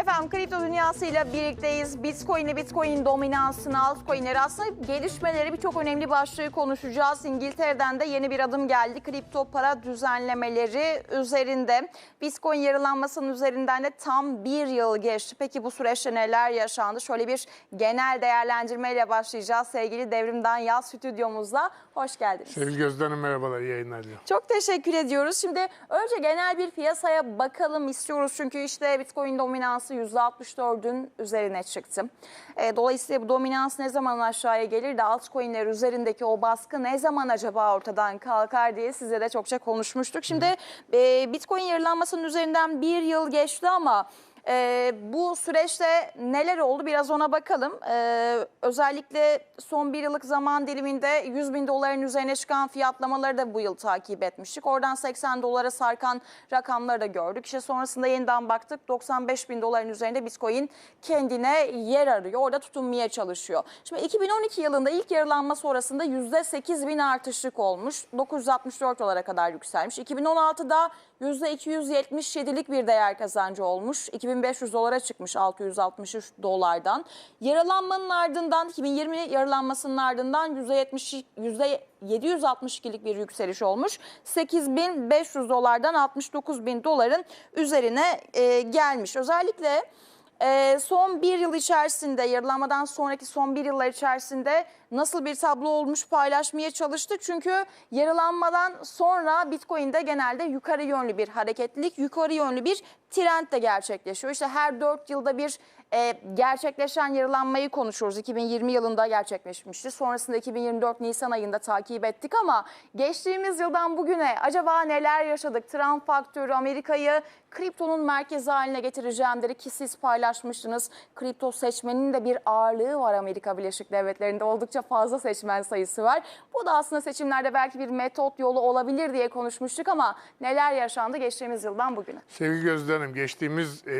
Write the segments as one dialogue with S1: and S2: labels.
S1: Efendim kripto dünyasıyla birlikteyiz. Bitcoin'le Bitcoin dominansını, altcoin'leri aslında gelişmeleri birçok önemli başlığı konuşacağız. İngiltere'den de yeni bir adım geldi. Kripto para düzenlemeleri üzerinde. Bitcoin yarılanmasının üzerinden de tam bir yıl geçti. Peki bu süreçte neler yaşandı? Şöyle bir genel değerlendirmeyle başlayacağız. Sevgili Devrimden Yaz stüdyomuzla. Hoş geldiniz.
S2: Sevgili Gözde Hanım merhabalar, iyi yayınlar diliyorum.
S1: Çok teşekkür ediyoruz. Şimdi önce genel bir piyasaya bakalım istiyoruz. Çünkü işte Bitcoin dominansı %64'ün üzerine çıktı. E, dolayısıyla bu dominans ne zaman aşağıya gelir de altcoin'ler üzerindeki o baskı ne zaman acaba ortadan kalkar diye size de çokça konuşmuştuk. Şimdi e, Bitcoin yarılanmasının üzerinden bir yıl geçti ama... Ee, bu süreçte neler oldu biraz ona bakalım. Ee, özellikle son bir yıllık zaman diliminde 100 bin doların üzerine çıkan fiyatlamaları da bu yıl takip etmiştik. Oradan 80 dolara sarkan rakamları da gördük. İşte sonrasında yeniden baktık 95 bin doların üzerinde Bitcoin kendine yer arıyor. Orada tutunmaya çalışıyor. Şimdi 2012 yılında ilk yarılanma sonrasında %8 bin artışlık olmuş. 964 dolara kadar yükselmiş. 2016'da %277'lik bir değer kazancı olmuş. 2500 dolara çıkmış 663 dolardan. Yaralanmanın ardından 2020 yaralanmasının ardından %70 %762'lik bir yükseliş olmuş. 8500 dolardan 69000 doların üzerine e, gelmiş. Özellikle e, son bir yıl içerisinde yarılanmadan sonraki son bir yıllar içerisinde nasıl bir tablo olmuş paylaşmaya çalıştık. Çünkü yarılanmadan sonra Bitcoin'de genelde yukarı yönlü bir hareketlilik, yukarı yönlü bir trend de gerçekleşiyor. İşte her 4 yılda bir e, gerçekleşen yarılanmayı konuşuyoruz. 2020 yılında gerçekleşmişti. Sonrasında 2024 Nisan ayında takip ettik ama geçtiğimiz yıldan bugüne acaba neler yaşadık? Trump faktörü Amerika'yı kriptonun merkezi haline getireceğim dedi ki siz paylaşmıştınız. Kripto seçmenin de bir ağırlığı var Amerika Birleşik Devletleri'nde. Oldukça fazla seçmen sayısı var. Bu da aslında seçimlerde belki bir metot yolu olabilir diye konuşmuştuk ama neler yaşandı geçtiğimiz yıldan bugüne?
S2: Sevgili Gözde Hanım, geçtiğimiz e,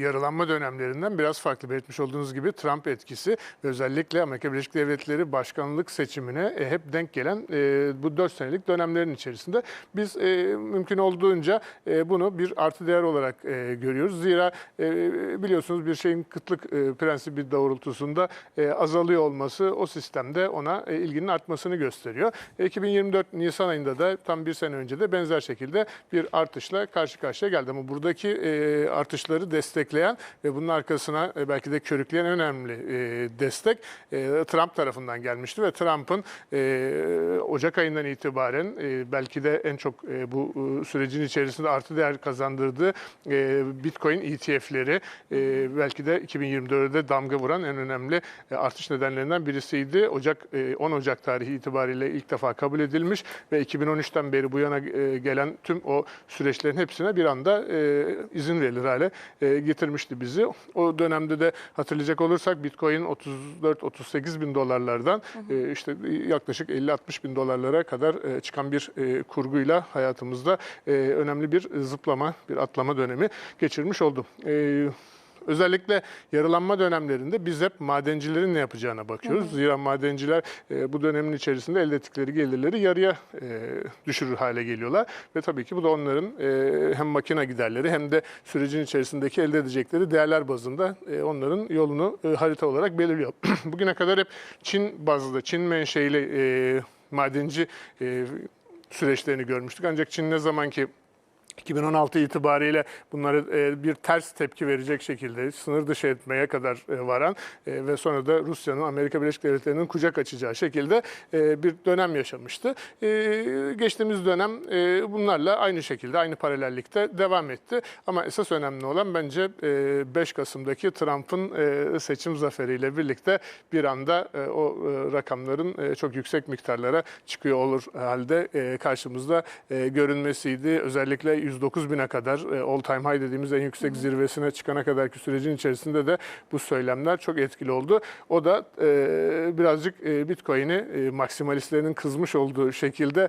S2: yarılanma dönemlerinden biraz farklı belirtmiş olduğunuz gibi Trump etkisi özellikle Amerika Birleşik Devletleri başkanlık seçimine e, hep denk gelen e, bu 4 senelik dönemlerin içerisinde biz e, mümkün olduğunca e, bunu bir artı değer olarak e, görüyoruz. Zira e, biliyorsunuz bir şeyin kıtlık e, prensibi doğrultusunda e, azalıyor olması o sistemde ona e, ilginin artmasını gösteriyor. E, 2024 Nisan ayında da tam bir sene önce de benzer şekilde bir artışla karşı karşıya geldi. Ama buradaki e, artışları destekleyen ve bunun arkasına e, belki de körükleyen önemli e, destek e, Trump tarafından gelmişti ve Trump'ın e, Ocak ayından itibaren e, belki de en çok e, bu e, sürecin içerisinde artı değer kazandırdığı e, Bitcoin ETF'leri e, belki de 2024'de damga vuran en önemli e, artış nedenlerinden birisiydi. Ocak e, 10 Ocak tarihi itibariyle ilk defa kabul edilmiş ve 2013'ten beri bu yana e, gelen tüm o süreçlerin hepsine bir anda e, izin verilir hale e, getirmişti bizi. O dönemde de hatırlayacak olursak Bitcoin 34-38 bin dolarlardan e, işte yaklaşık 50-60 bin dolarlara kadar e, çıkan bir e, kurguyla hayatımızda e, önemli bir zıplama, bir atlama dönemi geçirmiş oldu. E, Özellikle yarılanma dönemlerinde biz hep madencilerin ne yapacağına bakıyoruz. Zira madenciler e, bu dönemin içerisinde elde ettikleri gelirleri yarıya e, düşürür hale geliyorlar. Ve tabii ki bu da onların e, hem makine giderleri hem de sürecin içerisindeki elde edecekleri değerler bazında e, onların yolunu e, harita olarak belirliyor. Bugüne kadar hep Çin bazlı, Çin menşeili e, madenci e, süreçlerini görmüştük. Ancak Çin ne zaman ki 2016 itibariyle bunlara e, bir ters tepki verecek şekilde sınır dışı etmeye kadar e, varan e, ve sonra da Rusya'nın Amerika Birleşik Devletleri'nin kucak açacağı şekilde bir dönem yaşamıştı. Geçtiğimiz dönem bunlarla aynı şekilde, aynı paralellikte devam etti. Ama esas önemli olan bence e, 5 Kasım'daki Trump'ın seçim zaferiyle birlikte bir anda o rakamların çok yüksek miktarlara çıkıyor olur halde karşımızda görünmesiydi. Özellikle 109 bine kadar e, all time high dediğimiz en yüksek zirvesine çıkana kadarki sürecin içerisinde de bu söylemler çok etkili oldu. O da e, birazcık e, Bitcoin'i maksimalistlerin kızmış olduğu şekilde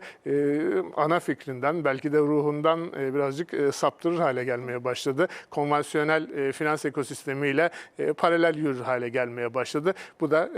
S2: ana fikrinden belki de ruhundan birazcık saptırır hale gelmeye başladı. Konvansiyonel finans ekosistemiyle paralel yürür hale gelmeye başladı. Bu da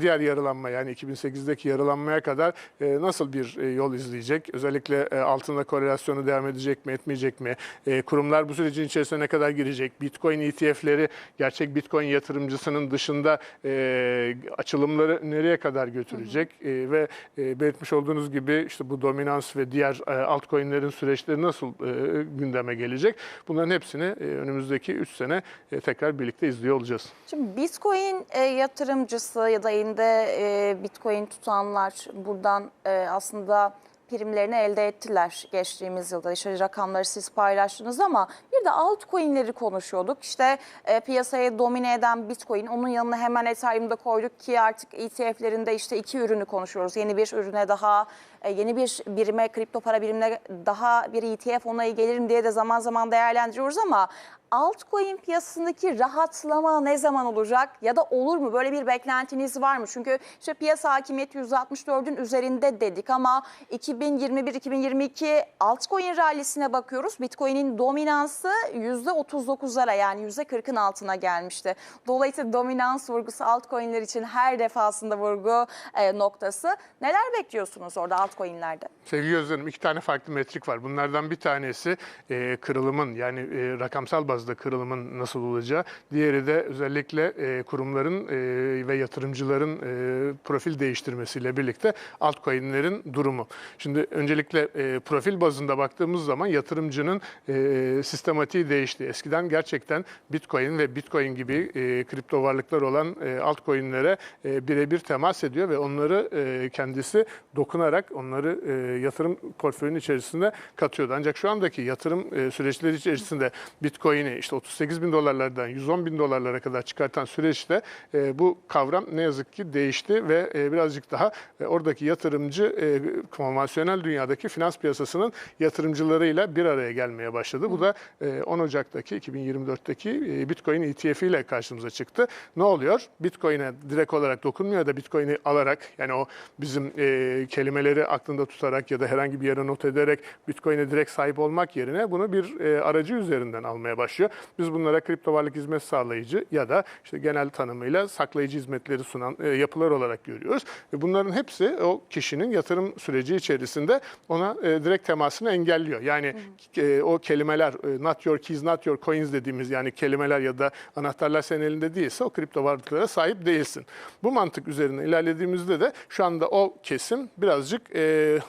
S2: diğer yarılanma yani 2008'deki yarılanmaya kadar nasıl bir yol izleyecek? Özellikle altında korelasyonu devam edecek mi? Mi, etmeyecek mi? E, kurumlar bu sürecin içerisine ne kadar girecek? Bitcoin ETF'leri gerçek Bitcoin yatırımcısının dışında e, açılımları nereye kadar götürecek? E, ve e, belirtmiş olduğunuz gibi işte bu dominans ve diğer e, altcoin'lerin süreçleri nasıl e, gündeme gelecek? Bunların hepsini e, önümüzdeki 3 sene e, tekrar birlikte izliyor olacağız.
S1: Şimdi Bitcoin e, yatırımcısı ya da elinde e, Bitcoin tutanlar buradan e, aslında primlerini elde ettiler geçtiğimiz yılda. İşte rakamları siz paylaştınız ama bir de altcoin'leri konuşuyorduk. İşte e, piyasayı domine eden Bitcoin, onun yanına hemen Ethereum'da koyduk ki artık ETF'lerinde işte iki ürünü konuşuyoruz. Yeni bir ürüne daha, yeni bir birime, kripto para birimine daha bir ETF onayı gelirim diye de zaman zaman değerlendiriyoruz ama altcoin piyasasındaki rahatlama ne zaman olacak ya da olur mu? Böyle bir beklentiniz var mı? Çünkü işte piyasa hakimiyeti %64'ün üzerinde dedik ama 2021-2022 altcoin rallisine bakıyoruz. Bitcoin'in dominansı %39'lara yani %40'ın altına gelmişti. Dolayısıyla dominans vurgusu altcoin'ler için her defasında vurgu e, noktası. Neler bekliyorsunuz orada altcoin'lerde?
S2: Sevgili Gözlerim iki tane farklı metrik var. Bunlardan bir tanesi e, kırılımın yani e, rakamsal bazda kırılımın nasıl olacağı. Diğeri de özellikle e, kurumların e, ve yatırımcıların e, profil değiştirmesiyle birlikte altcoin'lerin durumu. Şimdi öncelikle e, profil bazında baktığımız zaman yatırımcının e, sistematiği değişti. Eskiden gerçekten Bitcoin ve Bitcoin gibi e, kripto varlıklar olan e, altcoin'lere e, birebir temas ediyor ve onları e, kendisi dokunarak onları e, yatırım portföyünün içerisinde katıyordu. Ancak şu andaki yatırım e, süreçleri içerisinde Bitcoin'i işte 38 bin dolarlardan 110 bin dolarlara kadar çıkartan süreçte e, bu kavram ne yazık ki değişti ve e, birazcık daha e, oradaki yatırımcı e, konvansiyonel dünyadaki finans piyasasının yatırımcılarıyla bir araya gelmeye başladı. Bu da e, 10 Ocak'taki 2024'teki e, Bitcoin ETF ile karşımıza çıktı. Ne oluyor? Bitcoin'e direkt olarak dokunmuyor da Bitcoin'i alarak yani o bizim e, kelimeleri aklında tutarak ya da herhangi bir yere not ederek Bitcoin'e direkt sahip olmak yerine bunu bir e, aracı üzerinden almaya başlıyor. Biz bunlara kripto varlık hizmet sağlayıcı ya da işte genel tanımıyla saklayıcı hizmetleri sunan e, yapılar olarak görüyoruz. Ve bunların hepsi o kişinin yatırım süreci içerisinde ona e, direkt temasını engelliyor. Yani e, o kelimeler e, not your keys, not your coins dediğimiz yani kelimeler ya da anahtarlar senin elinde değilse o kripto varlıklara sahip değilsin. Bu mantık üzerine ilerlediğimizde de şu anda o kesim birazcık e,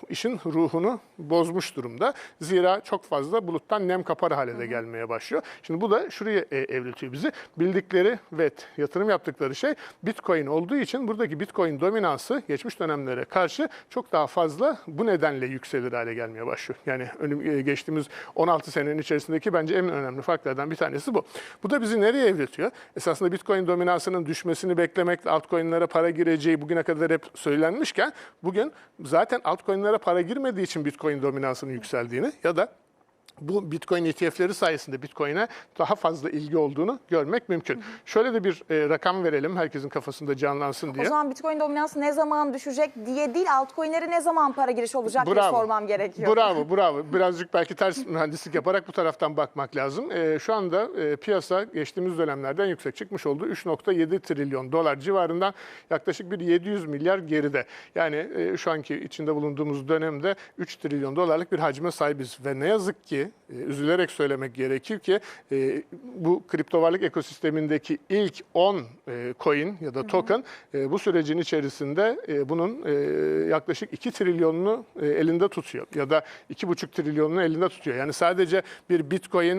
S2: işin ruhunu bozmuş durumda. Zira çok fazla buluttan nem kapar hale de gelmeye başlıyor. Şimdi bu da şuraya e, evriltiyor bizi. Bildikleri ve yatırım yaptıkları şey Bitcoin olduğu için buradaki Bitcoin dominansı geçmiş dönemlere karşı çok daha fazla bu nedenle yükselir hale gelmeye başlıyor. Yani önüm, e, geçtiğimiz 16 senenin içerisindeki bence en önemli farklardan bir tanesi bu. Bu da bizi nereye evritiyor? Esasında Bitcoin dominansının düşmesini beklemekle altcoin'lere para gireceği bugüne kadar hep söylenmişken bugün zaten altcoin'lere para girmediği için Bitcoin dominansının yükseldiğini ya da bu Bitcoin ETF'leri sayesinde Bitcoin'e daha fazla ilgi olduğunu görmek mümkün. Şöyle de bir e, rakam verelim herkesin kafasında canlansın diye.
S1: O zaman Bitcoin dominansı ne zaman düşecek diye değil, altcoin'lere ne zaman para girişi olacak diye sormam gerekiyor.
S2: Bravo, bravo. Birazcık belki ters mühendislik yaparak bu taraftan bakmak lazım. Ee, şu anda e, piyasa geçtiğimiz dönemlerden yüksek çıkmış oldu. 3.7 trilyon dolar civarından yaklaşık bir 700 milyar geride. Yani e, şu anki içinde bulunduğumuz dönemde 3 trilyon dolarlık bir hacme sahibiz. Ve ne yazık ki, e, üzülerek söylemek gerekir ki e, bu kripto varlık ekosistemindeki ilk 10 e, coin ya da token bu sürecin içerisinde bunun yaklaşık 2 trilyonunu elinde tutuyor ya da 2,5 trilyonunu elinde tutuyor. Yani sadece bir Bitcoin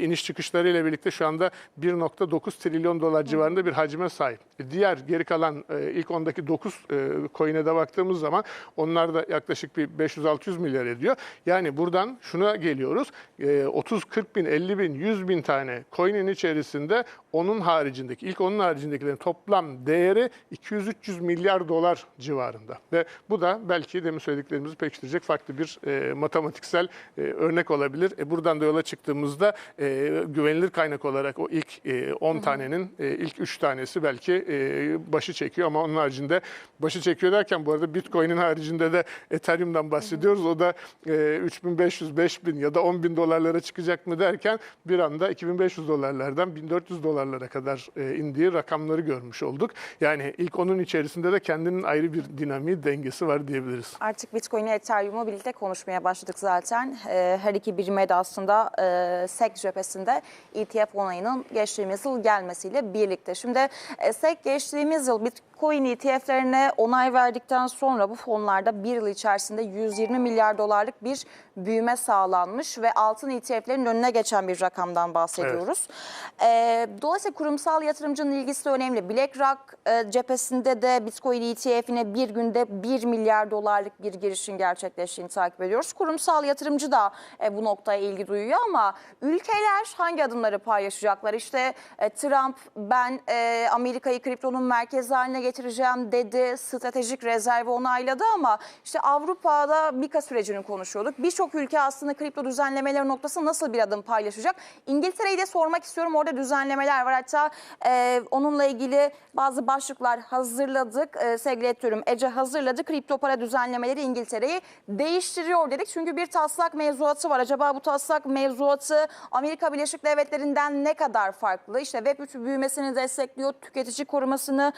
S2: iniş çıkışları ile birlikte şu anda 1.9 trilyon dolar civarında bir hacme sahip. Diğer geri kalan ilk 10'daki 9 e, coin'e de baktığımız zaman onlar da yaklaşık bir 500-600 milyar ediyor. Yani buradan şuna geliyoruz. E, 30, 40 bin, 50 bin, 100 bin tane coin'in içerisinde onun haricindeki, ilk onun haricindekilerin toplam değeri 200-300 milyar dolar civarında. Ve bu da belki demin söylediklerimizi pekiştirecek farklı bir e, matematiksel e, örnek olabilir. E, buradan da yola çıktığımızda e, güvenilir kaynak olarak o ilk e, 10 tanenin e, ilk 3 tanesi belki e, başı çekiyor ama onun haricinde başı çekiyor derken bu arada Bitcoin'in haricinde de Ethereum'dan bahsediyoruz. O da e, 3500, 5000 ya da 10 bin dolarlara çıkacak mı derken bir anda 2500 dolarlardan 1400 dolarlara kadar e, indiği rakamları görmüş olduk. Yani ilk onun içerisinde de kendinin ayrı bir dinamiği, dengesi var diyebiliriz.
S1: Artık Bitcoin'i Ethereum'u birlikte konuşmaya başladık zaten. Ee, her iki birime de aslında e, SEC cephesinde ETF onayının geçtiğimiz yıl gelmesiyle birlikte. Şimdi e, SEC geçtiğimiz yıl Bitcoin ETF'lerine onay verdikten sonra bu fonlarda bir yıl içerisinde 120 milyar dolarlık bir büyüme sağlanmış ve altın ETF'lerin önüne geçen bir rakamdan bahsediyoruz. Ee, dolayısıyla kurumsal yatırımcının ilgisi de önemli. BlackRock e, cephesinde de Bitcoin ETF'ine bir günde 1 milyar dolarlık bir girişin gerçekleştiğini takip ediyoruz. Kurumsal yatırımcı da e, bu noktaya ilgi duyuyor ama ülkeler hangi adımları paylaşacaklar? İşte e, Trump ben e, Amerika'yı kriptonun merkezi haline getireceğim dedi. Stratejik rezervi onayladı ama işte Avrupa'da Mika sürecini konuşuyorduk. Birçok ülke aslında kripto düzenlemeleri noktasında nasıl bir adım paylaşacak? İngiltere'yi de sormak istiyorum. Orada düzenlemeler var. Hatta e, onunla ilgili bazı başlıklar hazırladık. E, sevgili editörüm Ece hazırladı. Kripto para düzenlemeleri İngiltere'yi değiştiriyor dedik. Çünkü bir taslak mevzuatı var. Acaba bu taslak mevzuatı Amerika Birleşik Devletleri'nden ne kadar farklı? İşte Web3 büyümesini destekliyor, tüketici korumasını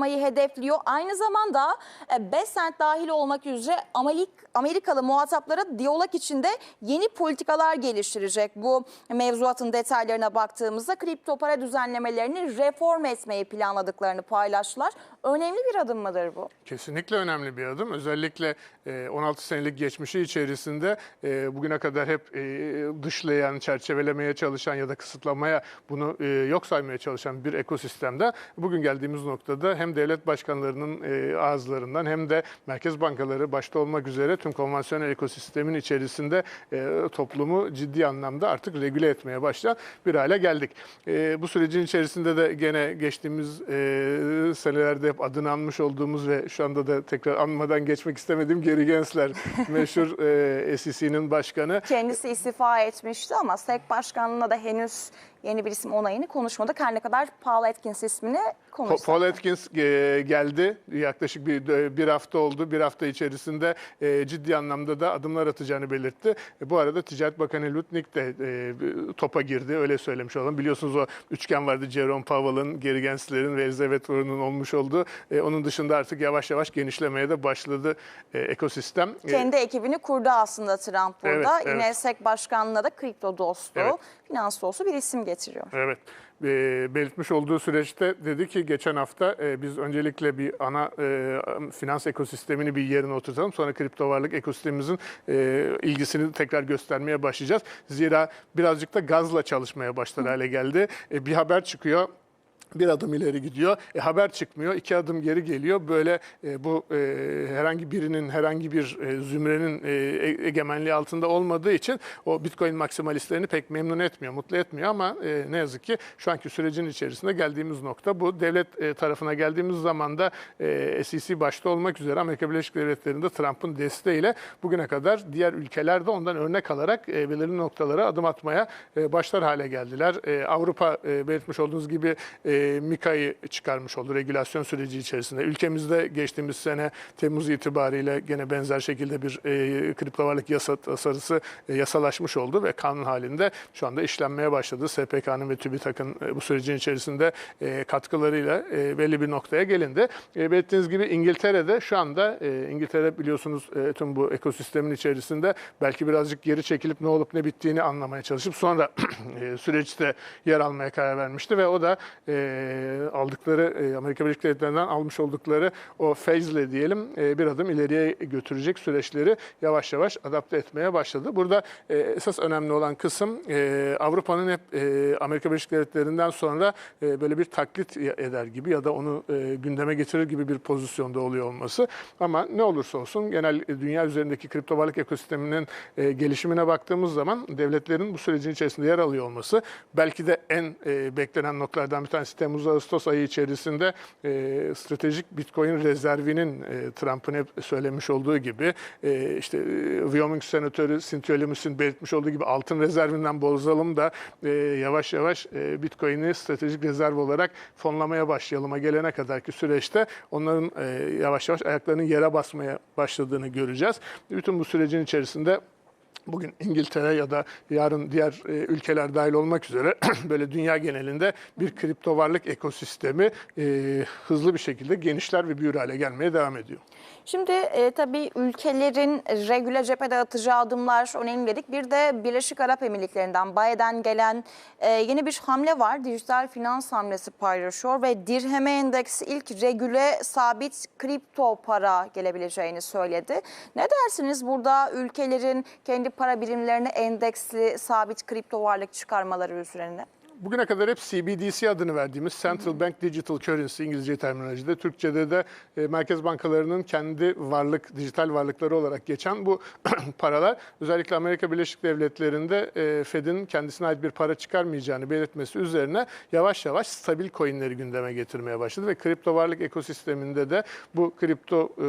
S1: sağlamayı hedefliyor. Aynı zamanda e, Besant dahil olmak üzere Amerik, Amerikalı muhataplara diyalog içinde yeni politikalar geliştirecek. Bu mevzuatın detaylarına baktığımızda kripto para düzenlemelerini reform etmeyi planladıklarını paylaştılar. Önemli bir adım mıdır bu?
S2: Kesinlikle önemli bir adım. Özellikle e, 16 senelik geçmişi içerisinde e, bugüne kadar hep e, dışlayan, çerçevelemeye çalışan ya da kısıtlamaya bunu e, yok saymaya çalışan bir ekosistemde bugün geldiğimiz noktada hem devlet başkanlarının e, ağızlarından hem de merkez bankaları başta olmak üzere tüm konvansiyonel ekosistemin içerisinde e, toplumu ciddi anlamda artık regüle etmeye başlayan bir hale geldik. E, bu sürecin içerisinde de gene geçtiğimiz e, senelerde hep adını anmış olduğumuz ve şu anda da tekrar anmadan geçmek istemediğim Gary Gensler meşhur e, SEC'nin başkanı.
S1: Kendisi istifa etmişti ama SEC başkanlığına da henüz yeni bir isim onayını konuşmadık. Her ne kadar Paul Atkins ismini konuşsak.
S2: Paul. Atkins e, geldi. Yaklaşık bir bir hafta oldu. Bir hafta içerisinde e, ciddi anlamda da adımlar atacağını belirtti. E, bu arada Ticaret Bakanı Lutnick de e, topa girdi. Öyle söylemiş olalım. Biliyorsunuz o üçgen vardı. Jerome Powell'ın, Gary Gensler'in ve Elizabeth Warren'ın olmuş olduğu. E, onun dışında artık yavaş yavaş genişlemeye de başladı e, ekosistem. E,
S1: Kendi ekibini kurdu aslında Trump burada.
S2: Evet,
S1: Yine
S2: evet.
S1: SEC başkanlığına da kripto dostu,
S2: Evet.
S1: Finans dostu bir isim getiriyor.
S2: Evet. E, belirtmiş olduğu süreçte dedi ki geçen hafta e, biz öncelikle bir ana e, finans ekosistemini bir yerine oturtalım. Sonra kripto varlık ekosistemimizin e, ilgisini tekrar göstermeye başlayacağız. Zira birazcık da gazla çalışmaya başlar hale geldi. E, bir haber çıkıyor. Bir adım ileri gidiyor. E, haber çıkmıyor. iki adım geri geliyor. Böyle e, bu e, herhangi birinin, herhangi bir e, zümrenin e, e- egemenliği altında olmadığı için o Bitcoin maksimalistlerini pek memnun etmiyor, mutlu etmiyor ama e, ne yazık ki şu anki sürecin içerisinde geldiğimiz nokta bu. Devlet e, tarafına geldiğimiz zaman da e, SEC başta olmak üzere Amerika Birleşik Devletleri'nde Trump'ın desteğiyle bugüne kadar diğer ülkeler de ondan örnek alarak e, belirli noktalara adım atmaya e, başlar hale geldiler. E, Avrupa e, belirtmiş olduğunuz gibi e, MiCA'yı çıkarmış oldu regülasyon süreci içerisinde. Ülkemizde geçtiğimiz sene Temmuz itibariyle gene benzer şekilde bir e, kripto varlık yasa tasarısı e, yasalaşmış oldu ve kanun halinde şu anda işlenmeye başladı. SPK'nın ve TÜBİTAK'ın e, bu sürecin içerisinde e, katkılarıyla e, belli bir noktaya gelindi. E, belirttiğiniz gibi İngiltere'de şu anda e, İngiltere biliyorsunuz e, tüm bu ekosistemin içerisinde belki birazcık geri çekilip ne olup ne bittiğini anlamaya çalışıp sonra e, süreçte yer almaya karar vermişti ve o da e, aldıkları Amerika Birleşik Devletleri'nden almış oldukları o feyzle diyelim bir adım ileriye götürecek süreçleri yavaş yavaş adapte etmeye başladı. Burada esas önemli olan kısım Avrupa'nın hep Amerika Birleşik Devletleri'nden sonra böyle bir taklit eder gibi ya da onu gündeme getirir gibi bir pozisyonda oluyor olması. Ama ne olursa olsun genel dünya üzerindeki kripto varlık ekosisteminin gelişimine baktığımız zaman devletlerin bu sürecin içerisinde yer alıyor olması belki de en beklenen noktalardan bir tanesi Temmuz-Ağustos ayı içerisinde e, stratejik Bitcoin rezervinin e, Trump'ın hep söylemiş olduğu gibi e, işte e, Wyoming senatörü Cynthia Lummis'in belirtmiş olduğu gibi altın rezervinden bozalım da e, yavaş yavaş e, Bitcoin'i stratejik rezerv olarak fonlamaya başlayalım'a gelene kadarki süreçte onların e, yavaş yavaş ayaklarının yere basmaya başladığını göreceğiz. Bütün bu sürecin içerisinde bugün İngiltere ya da yarın diğer e, ülkeler dahil olmak üzere böyle dünya genelinde bir kripto varlık ekosistemi e, hızlı bir şekilde genişler ve büyür hale gelmeye devam ediyor.
S1: Şimdi e, tabii ülkelerin regüle cephede atacağı adımlar önemli dedik. Bir de Birleşik Arap Emirlikleri'nden Baye'den gelen e, yeni bir hamle var. Dijital finans hamlesi paylaşıyor ve dirheme endeksi ilk regüle sabit kripto para gelebileceğini söyledi. Ne dersiniz burada ülkelerin kendi para birimlerine endeksli sabit kripto varlık çıkarmaları üzerine?
S2: Bugüne kadar hep CBDC adını verdiğimiz Central Bank Digital Currency İngilizce terminolojide, Türkçe'de de e, merkez bankalarının kendi varlık, dijital varlıkları olarak geçen bu paralar özellikle Amerika Birleşik Devletleri'nde e, Fed'in kendisine ait bir para çıkarmayacağını belirtmesi üzerine yavaş yavaş stabil coinleri gündeme getirmeye başladı ve kripto varlık ekosisteminde de bu kripto e,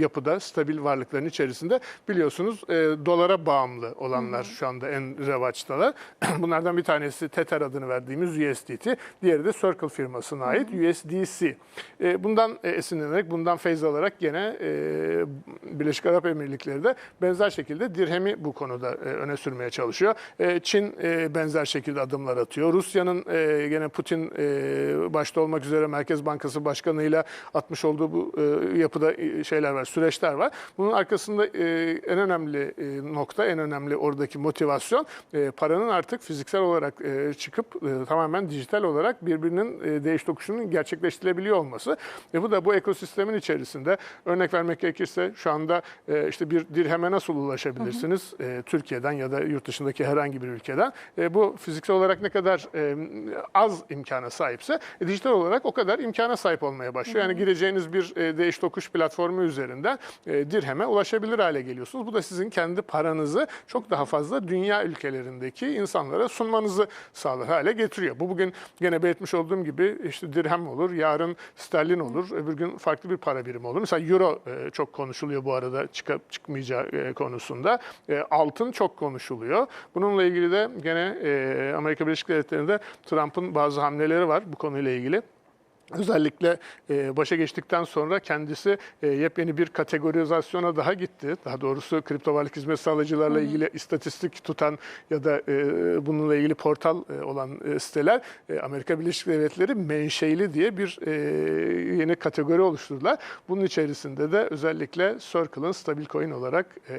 S2: yapıda stabil varlıkların içerisinde biliyorsunuz e, dolara bağımlı olanlar şu anda en revaçtalar. Bunlardan bir tanesi Tether adını verdiğimiz USDT, diğeri de Circle firmasına ait USDC. E, bundan e, esinlenerek, bundan feyz alarak gene e, Birleşik Arap Emirlikleri de benzer şekilde dirhemi bu konuda e, öne sürmeye çalışıyor. E, Çin e, benzer şekilde adımlar atıyor. Rusya'nın e, gene Putin e, başta olmak üzere Merkez Bankası Başkanı'yla atmış olduğu bu e, yapıda e, şeyler var, süreçler var. Bunun arkasında e, en önemli e, nokta, en önemli oradaki motivasyon e, paranın artık fiziksel olarak e, çıkıp e, tamamen dijital olarak birbirinin e, değiş tokuşunun gerçekleştirebiliyor olması. E, bu da bu ekosistemin içerisinde örnek vermek gerekirse şu anda e, işte bir dirheme nasıl ulaşabilirsiniz? E, Türkiye'den ya da yurt dışındaki herhangi bir ülkeden. E, bu fiziksel olarak ne kadar e, az imkana sahipse e, dijital olarak o kadar imkana sahip olmaya başlıyor. Yani gireceğiniz bir e, değiş tokuş platformu üzerinden e, dirheme ulaşabilir hale geliyorsunuz. Bu da sizin kendi paranızı çok daha fazla dünya ülkelerindeki insanlara sunmanızı sağlar hale getiriyor. Bu bugün gene belirtmiş olduğum gibi işte dirhem olur, yarın sterlin olur, öbür gün farklı bir para birimi olur. Mesela euro e, çok konuşuluyor bu arada çıkıp çıkmayacağı e, konusunda. E, altın çok konuşuluyor. Bununla ilgili de gene Amerika Birleşik Devletleri'nde Trump'ın bazı hamleleri var bu konuyla ilgili. Özellikle e, başa geçtikten sonra kendisi e, yepyeni bir kategorizasyona daha gitti. Daha doğrusu kripto varlık hizmet sağlayıcılarla ilgili istatistik tutan ya da e, bununla ilgili portal e, olan e, siteler e, Amerika Birleşik Devletleri menşeili diye bir e, yeni kategori oluşturdular. Bunun içerisinde de özellikle Circle'ın stabil coin olarak e,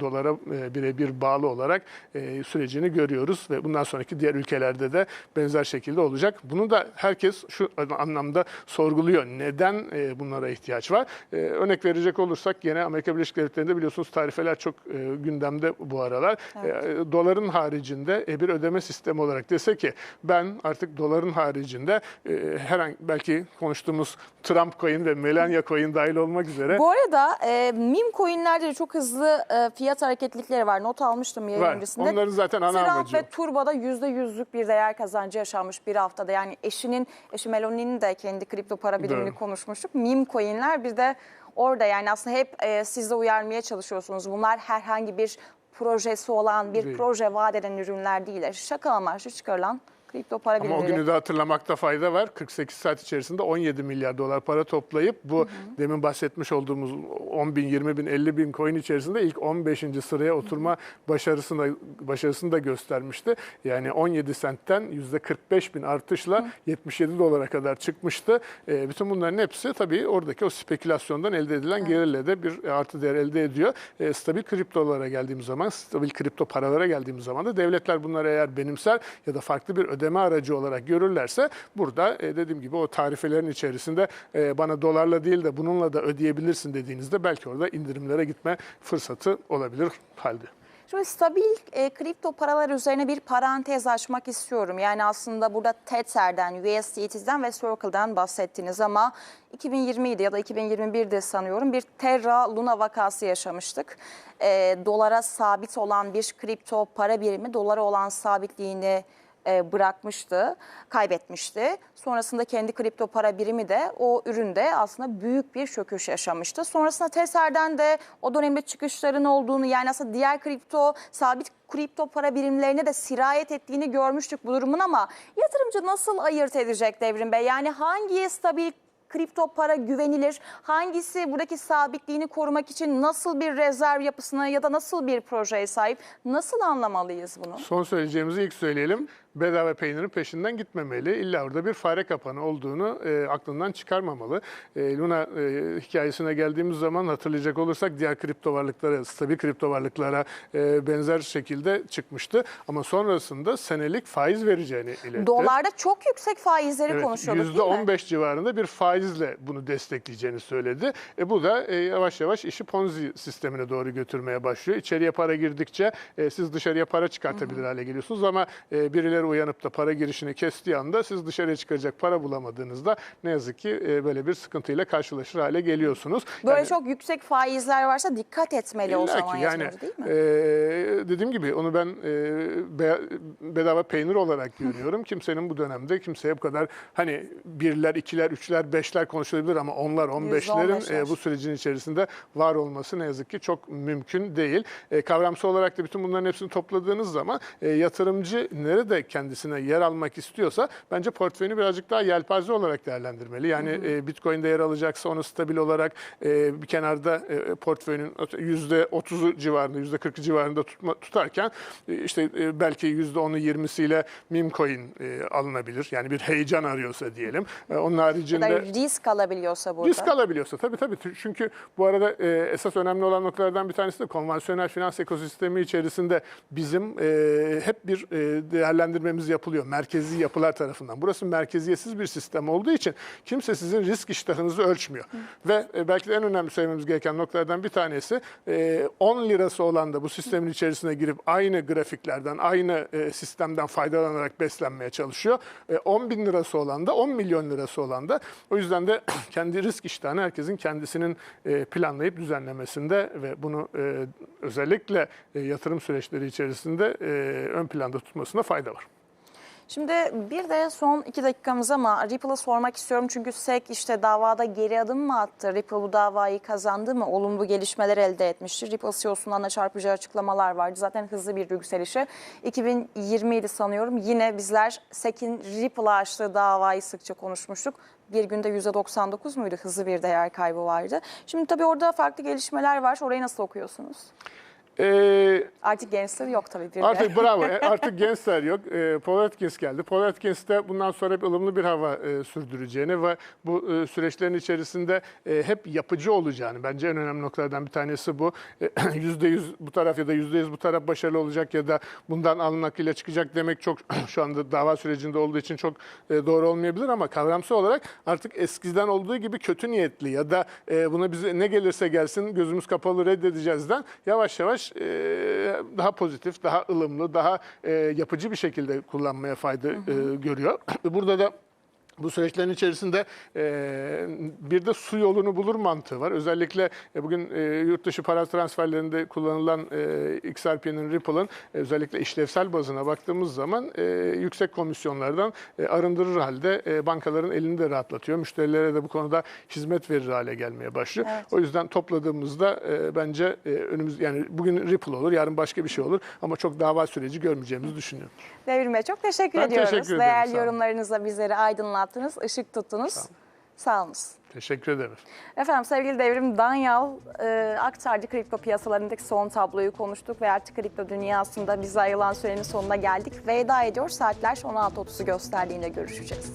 S2: dolara e, birebir bağlı olarak e, sürecini görüyoruz ve bundan sonraki diğer ülkelerde de benzer şekilde olacak. Bunu da herkes şu anlamda sorguluyor. Neden e, bunlara ihtiyaç var? E, örnek verecek olursak gene Amerika Birleşik Devletleri'nde biliyorsunuz tarifeler çok e, gündemde bu aralar. E, doların haricinde e, bir ödeme sistemi olarak dese ki ben artık doların haricinde e, herhangi belki konuştuğumuz Trump coin ve Melania coin dahil olmak üzere
S1: Bu arada e, meme coinlerde de çok hızlı e, fiyat hareketlikleri var. Not almıştım yayın
S2: var.
S1: öncesinde.
S2: Onların zaten ana
S1: Trump
S2: amacı.
S1: ve Turba'da %100'lük bir değer kazancı yaşanmış bir haftada. Yani eşinin, eşi Meloni'nin de kendi kripto para birimini
S2: Doğru.
S1: konuşmuştuk. Meme coinler bir de orada yani aslında hep e, siz de uyarmaya çalışıyorsunuz. Bunlar herhangi bir projesi olan, bir
S2: Değil.
S1: proje vaat eden ürünler değiller. Şaka amaçlı çıkarılan kripto para
S2: Ama o
S1: birimleri.
S2: günü de hatırlamakta fayda var. 48 saat içerisinde 17 milyar dolar para toplayıp bu demin bahsetmiş olduğumuz 10 bin, 20 bin, 50 bin coin içerisinde ilk 15. sıraya oturma başarısını, başarısını da göstermişti. Yani 17 sentten %45 bin artışla 77 dolara kadar çıkmıştı. E, bütün bunların hepsi tabii oradaki o spekülasyondan elde edilen gelirle de bir artı değer elde ediyor. E, stabil kriptolara geldiğimiz zaman, stabil kripto paralara geldiğimiz zaman da devletler bunları eğer benimser ya da farklı bir ödeme aracı olarak görürlerse burada e, dediğim gibi o tarifelerin içerisinde e, bana dolarla değil de bununla da ödeyebilirsin dediğinizde belki orada indirimlere gitme fırsatı olabilir halde.
S1: Şimdi stabil e, kripto paralar üzerine bir parantez açmak istiyorum. Yani aslında burada Tether'den, USDT'den ve Circle'dan bahsettiniz ama 2020'ydi ya da 2021'de sanıyorum bir Terra Luna vakası yaşamıştık. E, dolara sabit olan bir kripto para birimi dolara olan sabitliğini e, bırakmıştı, kaybetmişti. Sonrasında kendi kripto para birimi de o üründe aslında büyük bir çöküş yaşamıştı. Sonrasında Tether'den de o dönemde çıkışların olduğunu yani aslında diğer kripto sabit kripto para birimlerine de sirayet ettiğini görmüştük bu durumun ama yatırımcı nasıl ayırt edecek Devrim Bey? Yani hangi stabil kripto para güvenilir? Hangisi buradaki sabitliğini korumak için nasıl bir rezerv yapısına ya da nasıl bir projeye sahip? Nasıl anlamalıyız bunu?
S2: Son söyleyeceğimizi ilk söyleyelim. Bedava peynirin peşinden gitmemeli. İlla orada bir fare kapanı olduğunu e, aklından çıkarmamalı. E, Luna e, hikayesine geldiğimiz zaman hatırlayacak olursak diğer kripto varlıklara, stabil kripto varlıklara e, benzer şekilde çıkmıştı. Ama sonrasında senelik faiz vereceğini iletti.
S1: Dolarda çok yüksek faizleri
S2: Evet,
S1: konuşuyorduk değil mi?
S2: %15 civarında bir faizle bunu destekleyeceğini söyledi. E, bu da e, yavaş yavaş işi Ponzi sistemine doğru götürmeye başlıyor. İçeriye para girdikçe e, siz dışarıya para çıkartabilir hale geliyorsunuz ama e, birileri uyanıp da para girişini kestiği anda siz dışarıya çıkaracak para bulamadığınızda ne yazık ki e, böyle bir sıkıntıyla karşılaşır hale geliyorsunuz.
S1: Böyle
S2: Yani-
S1: çok yüksek faizler varsa dikkat etmeli o zaman
S2: ki yani
S1: değil mi?
S2: e, dediğim gibi onu ben e, be- bedava peynir olarak görüyorum. Kimsenin bu dönemde kimseye bu kadar hani birler, ikiler, üçler, beşler konuşulabilir ama onlar, on beşlerin
S1: %15'ler.
S2: e, bu sürecin içerisinde var olması ne yazık ki çok mümkün değil. E, kavramsal olarak da bütün bunların hepsini topladığınız zaman e, yatırımcı nerede kendisine yer almak istiyorsa bence portföyünü birazcık daha yelpaze olarak değerlendirmeli. Yani e, Bitcoin'de yer alacaksa onu stabil olarak e, bir kenarda e, portföyünün %30'u civarında, %40'ı civarında tutma, tutarken e, işte e, belki %10'u 20'siyle meme coin e, alınabilir. Yani bir heyecan arıyorsa diyelim. E, onun
S1: Ya
S2: haricinde
S1: da risk alabiliyorsa burada.
S2: Risk alabiliyorsa tabii tabii. Çünkü bu arada e, esas önemli olan noktalardan bir tanesi de konvansiyonel finans ekosistemi içerisinde bizim e, hep bir e, değerlendirmemiz yapılıyor. Merkezi yapılar tarafından. Burası merkeziyetsiz bir sistem olduğu için kimse sizin risk iştahınızı ölçmüyor. Ve e, belki de en önemli söylememiz gereken noktalardan bir tanesi e, 10 lirası olan da bu sistemin içerisine girip aynı grafiklerden, aynı e, sistemden faydalanarak beslenmeye çalışıyor. E, 10 bin lirası olan da 10 milyon lirası olan da o yüzden de kendi risk iştahını herkesin kendisinin e, planlayıp düzenlemesinde ve bunu e, özellikle e, yatırım süreçleri içerisinde e, ön planda tutmasında fayda var.
S1: Şimdi bir de son iki dakikamız ama Ripple'a sormak istiyorum. Çünkü SEC işte davada geri adım mı attı? Ripple bu davayı kazandı mı? Olumlu gelişmeler elde etmiştir. Ripple CEO'sundan da çarpıcı açıklamalar vardı. Zaten hızlı bir yükselişi. 2020'ydi sanıyorum. Yine bizler SEC'in Ripple'a açtığı davayı sıkça konuşmuştuk. Bir günde %99 muydu? Hızlı bir değer kaybı vardı. Şimdi tabii orada farklı gelişmeler var. Orayı nasıl okuyorsunuz?
S2: E,
S1: Artık gençler yok tabii bir de.
S2: Artık bravo. E, Artık Gensler yok. E, Paul Atkins geldi. Paul Atkins de bundan sonra hep ılımlı bir hava e, sürdüreceğini ve bu e, süreçlerin içerisinde e, hep yapıcı olacağını bence en önemli noktalardan bir tanesi bu. E, Yüzde yüz bu taraf ya da yüzde yüz bu taraf başarılı olacak ya da bundan alın akıyla çıkacak demek çok şu anda dava sürecinde olduğu için çok e, doğru olmayabilir ama kavramsal olarak artık eskiden olduğu gibi kötü niyetli ya da e, buna bize ne gelirse gelsin gözümüz kapalı reddedeceğizden yavaş yavaş e, daha pozitif, daha ılımlı, daha e, yapıcı bir şekilde kullanmaya fayda e, görüyor. Burada da bu süreçlerin içerisinde e, bir de su yolunu bulur mantığı var. Özellikle e, bugün e, yurt dışı para transferlerinde kullanılan e, XRP'nin, Ripple'ın e, özellikle işlevsel bazına baktığımız zaman e, yüksek komisyonlardan e, arındırır halde e, bankaların elini de rahatlatıyor. Müşterilere de bu konuda hizmet verir hale gelmeye başlıyor.
S1: Evet.
S2: O yüzden topladığımızda e, bence e, önümüz yani bugün Ripple olur, yarın başka bir şey olur ama çok dava süreci görmeyeceğimizi düşünüyorum.
S1: Devrim Bey çok teşekkür
S2: Ben
S1: ediyoruz.
S2: teşekkür ederim,
S1: Değerli yorumlarınızla bizleri aydınlattınız, ışık tuttunuz. Sağ olun.
S2: Teşekkür ederim.
S1: Efendim sevgili Devrim Danyal e, aktardı kripto piyasalarındaki son tabloyu konuştuk ve artık kripto dünyasında bize ayrılan sürenin sonuna geldik. Veda ediyor saatler 16.30'u gösterdiğinde görüşeceğiz.